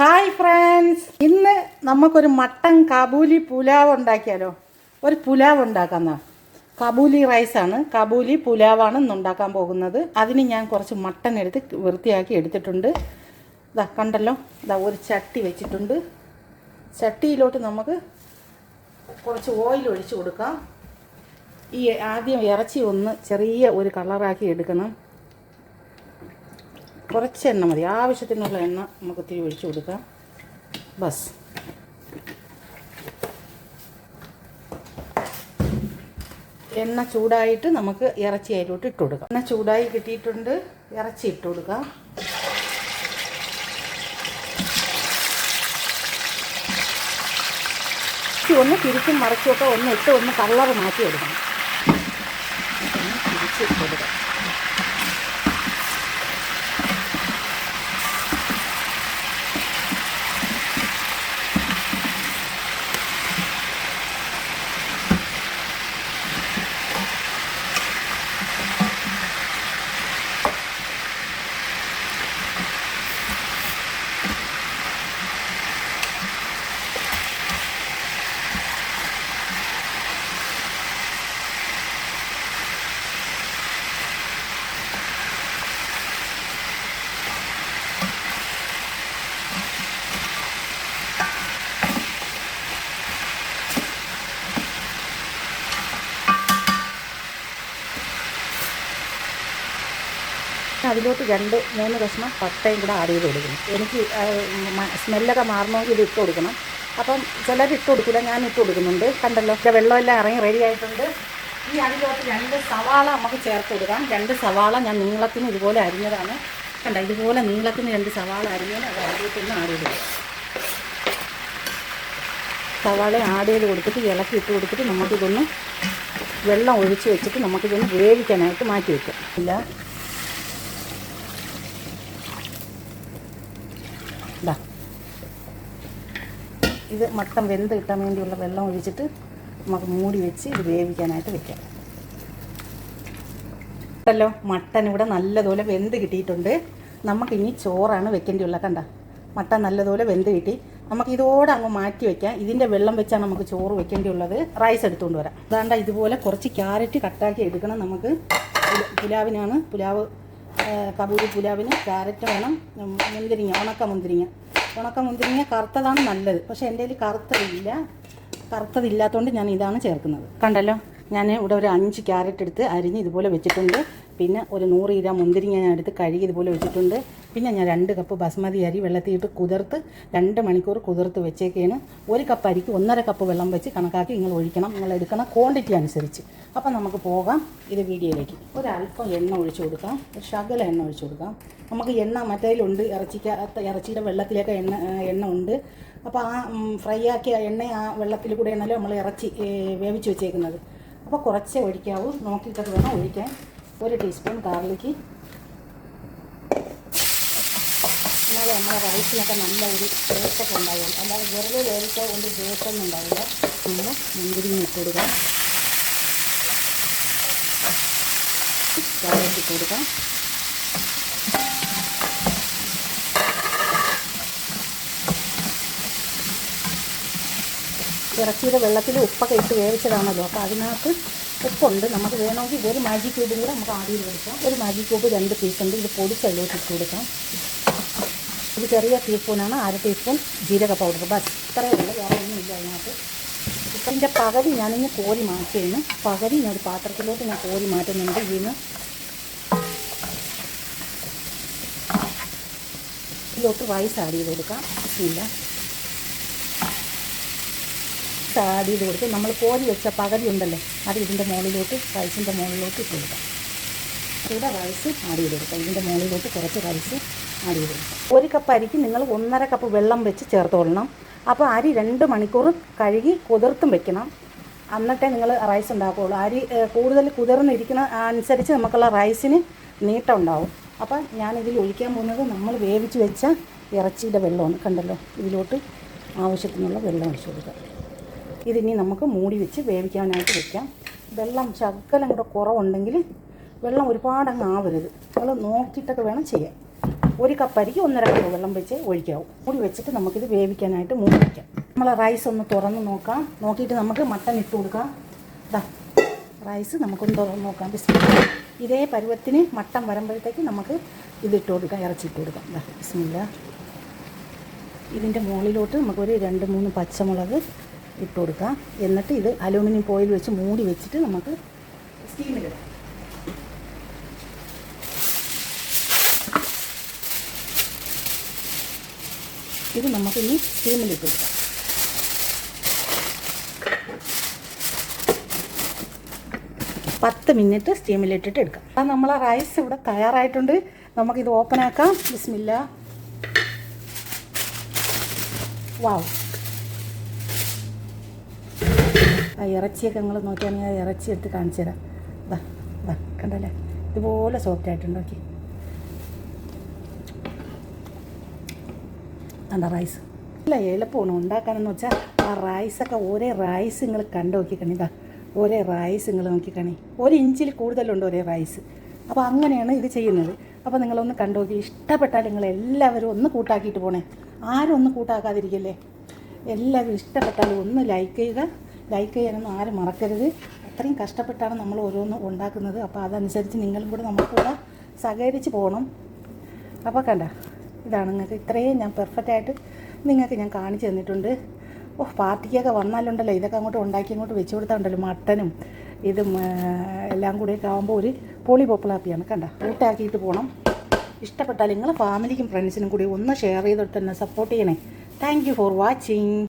Hi friends ഇന്ന് നമുക്കൊരു mutton kabuli pulao ഉണ്ടാക്കിയാലോ? ഒരു പുലാവ് ഉണ്ടാക്കാം കാബൂലി റൈസാണ്. കാബൂലി പുലാവാണ് ഇന്ന് ഉണ്ടാക്കാൻ പോകുന്നത്. അതിന് ഞാൻ കുറച്ച് മട്ടൻ എടുത്ത് വൃത്തിയാക്കി എടുത്തിട്ടുണ്ട്. ഇതാ കണ്ടല്ലോ? ഇതാ ഒരു ചട്ടി വെച്ചിട്ടുണ്ട്. ചട്ടിയിലോട്ട് നമുക്ക് കുറച്ച് ഓയിൽ ഒഴിച്ചു കൊടുക്കാം. ഈ ആദ്യം ഇറച്ചി ഒന്ന് ചെറിയ ഒരു കളറാക്കി എടുക്കണം. കുറച്ച് എണ്ണ മതി. ആവശ്യത്തിനുള്ള എണ്ണ നമുക്ക് ഇത്തിരി ഒഴിച്ചു കൊടുക്കാം. ബസ്. എണ്ണ ചൂടായിട്ട് നമുക്ക് ഇറച്ചി അതിലോട്ട് ഇട്ട് കൊടുക്കാം. എണ്ണ ചൂടായി കിട്ടിയിട്ടുണ്ട്. ഇറച്ചി ഇട്ട് കൊടുക്കാം. ഒന്ന് തിരിച്ചും മറിച്ചുമൊക്കെ ഒന്ന് ഇട്ട് ഒന്ന് കളർ മാറ്റി എടുക്കണം. തിരിച്ചിട്ട് കൊടുക്കാം. അതിലോട്ട് രണ്ട് മൂന്ന് കഷ്ണം പട്ടയും കൂടെ ആഡ് ചെയ്ത് കൊടുക്കണം. എനിക്ക് സ്മെല്ലൊക്കെ മാറണമെങ്കിൽ ഇത് ഇട്ട് കൊടുക്കണം. അപ്പം ചിലർ ഇട്ട് കൊടുക്കില്ല ഞാൻ ഇട്ട് കൊടുക്കുന്നുണ്ട്. കണ്ടല്ലോ വെള്ളമെല്ലാം ഇറങ്ങി റെഡി ആയിട്ടുണ്ട്. ഈ അതിലോട്ട് രണ്ട് സവാള നമുക്ക് ചേർത്ത് കൊടുക്കാം. രണ്ട് സവാള ഞാൻ നീളത്തിന് ഇതുപോലെ അരിഞ്ഞതാണ്. കണ്ട ഇതുപോലെ നീളത്തിന് രണ്ട് സവാള അരിഞ്ഞത് അത് അതിലോട്ടൊന്ന് ആഡ് ചെയ്ത് കൊടുക്കാം. സവാള ആഡ് ചെയ്ത് കൊടുത്തിട്ട് ഇളക്കി ഇട്ട് കൊടുത്തിട്ട് നമുക്കിതൊന്ന് വെള്ളം ഒഴിച്ച് വെച്ചിട്ട് നമുക്കിതൊന്ന് വേവിക്കാനായിട്ട് മാറ്റി വെക്കാം. ഇല്ല. ഇത് മട്ടൻ വെന്ത് കിട്ടാൻ വേണ്ടിയുള്ള വെള്ളം ഒഴിച്ചിട്ട് നമുക്ക് മൂടി വെച്ച് ഇത് വേവിക്കാനായിട്ട് വെക്കാം. ല്ലോ മട്ടൻ ഇവിടെ നല്ലതുപോലെ വെന്ത് കിട്ടിയിട്ടുണ്ട്. നമുക്കിനി ചോറാണ് വെക്കേണ്ടിയുള്ളത് കണ്ട? മട്ടൻ നല്ലതുപോലെ വെന്ത് കിട്ടി. നമുക്ക് ഇതോടെ അങ്ങ് മാറ്റി വെക്കാം. ഇതിന്റെ വെള്ളം വെച്ചാണ് നമുക്ക് ചോറ് വെക്കേണ്ടിയുള്ളത്. റൈസ് എടുത്തുകൊണ്ട് വരാം. അതാണ്ട ഇതുപോലെ കുറച്ച് ക്യാരറ്റ് കട്ടാക്കി എടുക്കണം നമുക്ക്. പുലാവിനാണ്. പുലാവ് കബൂരി പുലാവിന് ക്യാരറ്റ് വേണം. മുന്തിരിങ്ങ ഉണക്ക മുന്തിരിങ്ങ. ഉണക്ക മുന്തിരിങ്ങ കറുത്തതാണ് നല്ലത്. പക്ഷേ എന്റെ കയ്യിൽ കറുത്തതില്ല. കറുത്തതില്ലാത്തതുകൊണ്ട് ഞാൻ ഇതാണ് ചേർക്കുന്നത്. കണ്ടല്ലോ? ഞാൻ ഇവിടെ ഒരു അഞ്ച് ക്യാരറ്റ് എടുത്ത് അരിഞ്ഞ് ഇതുപോലെ വെച്ചിട്ടുണ്ട്. പിന്നെ ഒരു നൂറ് ഗ്രാം മുന്തിരിങ്ങ ഞാൻ എടുത്ത് കഴുകി ഇതുപോലെ വെച്ചിട്ടുണ്ട്. പിന്നെ ഞാൻ രണ്ട് കപ്പ് ബസ്മതി അരി വെള്ളത്തിയിട്ട് കുതിർത്ത് രണ്ട് മണിക്കൂർ കുതിർത്ത് വെച്ചേക്കാണ്. ഒരു കപ്പ് അരിക്ക് ഒന്നര കപ്പ് വെള്ളം വെച്ച് കണക്കാക്കി നിങ്ങൾ ഒഴിക്കണം. നിങ്ങൾ എടുക്കണ ക്വാണ്ടിറ്റി അനുസരിച്ച്. അപ്പം നമുക്ക് പോകാം. ഇത് വീഡിയോയിലേക്ക്. ഒരല്പം എണ്ണ ഒഴിച്ചു കൊടുക്കാം. ഒരു ശകല എണ്ണ ഒഴിച്ചു കൊടുക്കാം. നമുക്ക് എണ്ണ മറ്റേലുണ്ട്. ഇറച്ചിക്കകത്ത് ഇറച്ചിയുടെ വെള്ളത്തിലേക്ക് എണ്ണ എണ്ണ ഉണ്ട്. അപ്പോൾ ആ ഫ്രൈ ആക്കിയ എണ്ണ ആ വെള്ളത്തിൽ കൂടെ ആണല്ലോ നമ്മൾ ഇറച്ചി വേവിച്ച് വെച്ചേക്കുന്നത്. അപ്പോൾ കുറച്ചേ ഒഴിക്കാവൂ. നോക്കിയിട്ടൊക്കെ വേണം ഒഴിക്കാൻ. ഒരു ടീസ്പൂൺ ഗാർലിക്ക് എന്നാലേ നമ്മുടെ റൈസിനൊക്കെ നല്ല ഒരു ടേസ്റ്റൊക്കെ ഉണ്ടാകും അല്ലാതെ വെറുതെ വേവിച്ച കൊണ്ട് ടേസ്റ്റൊന്നും ഉണ്ടാവില്ല. നമ്മൾ മുന്തിരിങ്ങ ഇട്ട് കൊടുക്കാം. ക്യാരറ്റ് കൊടുക്കാം. ഇറച്ചിയുടെ വെള്ളത്തിൽ ഉപ്പൊക്കെ ഇട്ട് വേവിച്ചതാണല്ലോ. അപ്പോൾ അതിനകത്ത് ഉപ്പുണ്ട്. നമുക്ക് വേണമെങ്കിൽ ഇതൊരു മാജിക് ക്യൂബിൽ കൂടെ നമുക്ക് ആദ്യം കൊടുക്കാം ഒരു മാജിക് ക്യൂബ് രണ്ട് പീസ് ഉണ്ട്. ഇത് പൊടിച്ചെള്ളോട്ട് ഇട്ട് കൊടുക്കാം. ഇത് ചെറിയ ടീസ്പൂണാണ് അര ടീസ്പൂൺ ജീരക പൗഡർ. ബസ് ഇത്രയേ ഉള്ളൂ. വേറെ ഒന്നുമില്ല അതിനകത്ത്. ഇതിന്റെ പകുതി ഞാനിന്ന് കോരി മാറ്റിയിരുന്നു പകുതി ഞാൻ പാത്രത്തിലോട്ട് ഞാൻ കോരി മാറ്റുന്നുണ്ട് ഇതിന് ഇതിലോട്ട് റൈസ് ആഡ് ചെയ്ത് കൊടുക്കാം. ഇല്ല. ആഡ് ചെയ്ത് കൊടുത്ത് നമ്മൾ കോരി വെച്ച പകുതി ഉണ്ടല്ലോ അത് ഇതിന്റെ മുകളിലോട്ട് റൈസിന്റെ മുകളിലോട്ട് ഇട്ട് കൊടുക്കാം. ഇവിടെ റൈസ് ആഡ് ചെയ്ത് കൊടുക്കാം. ഇതിന്റെ മുകളിലോട്ട് കുറച്ച് റൈസ് ചെയ്ത് ഒരു കപ്പ് അരിക്ക് നിങ്ങൾ ഒന്നര കപ്പ് വെള്ളം വെച്ച് ചേർത്തോളണം. അപ്പോൾ അരി രണ്ട് മണിക്കൂർ കഴുകി കുതിർത്തും വെക്കണം. എന്നിട്ടേ നിങ്ങൾ റൈസ് ഉണ്ടാക്കുകയുള്ളൂ അരി കൂടുതൽ കുതിർന്നിരിക്കുന്ന അനുസരിച്ച് നമുക്കുള്ള റൈസിന് നീട്ടം ഉണ്ടാവും. അപ്പം ഞാനിതിൽ ഒഴിക്കാൻ പോകുന്നത് നമ്മൾ വേവിച്ച് വെച്ച ഇറച്ചിയുടെ വെള്ളമാണ്. കണ്ടല്ലോ ഇതിലോട്ട് ആവശ്യത്തിനുള്ള വെള്ളം ഒഴിച്ചു കൊടുക്കാം ഇതിനി നമുക്ക് മൂടി വെച്ച് വേവിക്കാനായിട്ട് വെക്കാം. വെള്ളം ശകലം കൂടെ കുറവുണ്ടെങ്കിൽ വെള്ളം ഒരുപാട് അങ്ങ് ആവരുത്. നമ്മൾ നോക്കിയിട്ടൊക്കെ വേണം ചെയ്യാൻ. ഒരു കപ്പരിക്ക് ഒന്നര കിലോ വെള്ളം വെച്ച് ഒഴിക്കാവും. മൂടി വെച്ചിട്ട് നമുക്കിത് വേവിക്കാനായിട്ട് മൂടി വയ്ക്കാം നമ്മൾ റൈസ് ഒന്ന് തുറന്ന് നോക്കാം. നോക്കിയിട്ട് നമുക്ക് മട്ടൻ ഇട്ട് കൊടുക്കാം. ഇതാ റൈസ് നമുക്കൊന്ന് തുറന്ന് നോക്കാം. ബിസ്മില്ല. ഇതേ പരുവത്തിന് മട്ടൻ വരുമ്പോഴത്തേക്ക് നമുക്ക് ഇതിട്ട് കൊടുക്കാം ഇറച്ചി ഇട്ട് കൊടുക്കാം. ഇതാ ബിസ്മില്ല. ഇതിന്റെ മുകളിലോട്ട് നമുക്കൊരു രണ്ട് മൂന്ന് പച്ചമുളക് ഇട്ട് കൊടുക്കാം. എന്നിട്ട് ഇത് അലൂമിനിയം ഫോയിൽ വെച്ച് മൂടി വെച്ചിട്ട് നമുക്ക് സ്റ്റീമിലിടാം ഇത് നമുക്ക് നമുക്കിനി സ്റ്റീമിലിട്ട് കൊടുക്കാം. പത്ത് മിനിറ്റ് സ്റ്റീമിലിട്ടിട്ട് എടുക്കാം. അപ്പം നമ്മൾ റൈസ് ഇവിടെ തയ്യാറായിട്ടുണ്ട്. നമുക്കിത് ഓപ്പൺ ആക്കാം. ബിസ്മില്ല. വാവ് ആ ഇറച്ചിയൊക്കെ നിങ്ങൾ നോക്കിയാണെങ്കിൽ ഇറച്ചി എടുത്ത് കാണിച്ചു തരാം ഇതാ ഇതാ കണ്ടല്ലേ? ഇതുപോലെ സോഫ്റ്റ് ആയിട്ടുണ്ട് നോക്കി എന്താ റൈസ് ഇല്ല എളുപ്പമാണ്. ഉണ്ടാക്കാനെന്ന് വെച്ചാൽ ആ റൈസൊക്കെ ഒരേ റൈസ് നിങ്ങൾ കണ്ടു നോക്കിക്കണി. ഇതാ ഒരേ റൈസ് നിങ്ങൾ നോക്കിക്കണി. ഒരു ഇഞ്ചിൽ കൂടുതലുണ്ട് ഒരേ റൈസ് അപ്പോൾ അങ്ങനെയാണ് ഇത് ചെയ്യുന്നത്. അപ്പോൾ നിങ്ങളൊന്ന് കണ്ടു നോക്കി. ഇഷ്ടപ്പെട്ടാൽ നിങ്ങൾ എല്ലാവരും ഒന്ന് കൂട്ടാക്കിയിട്ട് പോണേ. ആരും ഒന്ന് കൂട്ടാക്കാതിരിക്കല്ലേ? എല്ലാവരും ഇഷ്ടപ്പെട്ടാലും ഒന്ന് ലൈക്ക് ചെയ്യുക. ലൈക്ക് ചെയ്യാനൊന്നും ആരും മറക്കരുത്. അത്രയും കഷ്ടപ്പെട്ടാണ് നമ്മൾ ഓരോന്ന് ഉണ്ടാക്കുന്നത്. അപ്പോൾ അതനുസരിച്ച് നിങ്ങളും കൂടെ നമ്മൾ കൂടെ സഹകരിച്ച് പോകണം അപ്പോൾ കണ്ട? ഇതാണ് നിങ്ങൾക്ക് ഇത്രയും ഞാൻ പെർഫെക്റ്റ് ആയിട്ട് നിങ്ങൾക്ക് ഞാൻ കാണിച്ചു തന്നിട്ടുണ്ട്. ഓ പാർട്ടിക്കൊക്കെ വന്നാലുണ്ടല്ലോ. ഇതൊക്കെ അങ്ങോട്ട് ഉണ്ടാക്കി അങ്ങോട്ട് വെച്ച് കൊടുത്താലുണ്ടല്ലോ മട്ടനും ഇതും എല്ലാം കൂടെയൊക്കെ ആകുമ്പോൾ ഒരു പോളി പോപ്പുലാപ്പിയാണ് കണ്ട? കൂട്ടാക്കിയിട്ട് പോകണം ഇഷ്ടപ്പെട്ടാൽ നിങ്ങൾ ഫാമിലിക്കും ഫ്രണ്ട്സിനും കൂടി ഒന്ന് ഷെയർ ചെയ്തിട്ട് തന്നെ സപ്പോർട്ട് ചെയ്യണേ. Thank for watching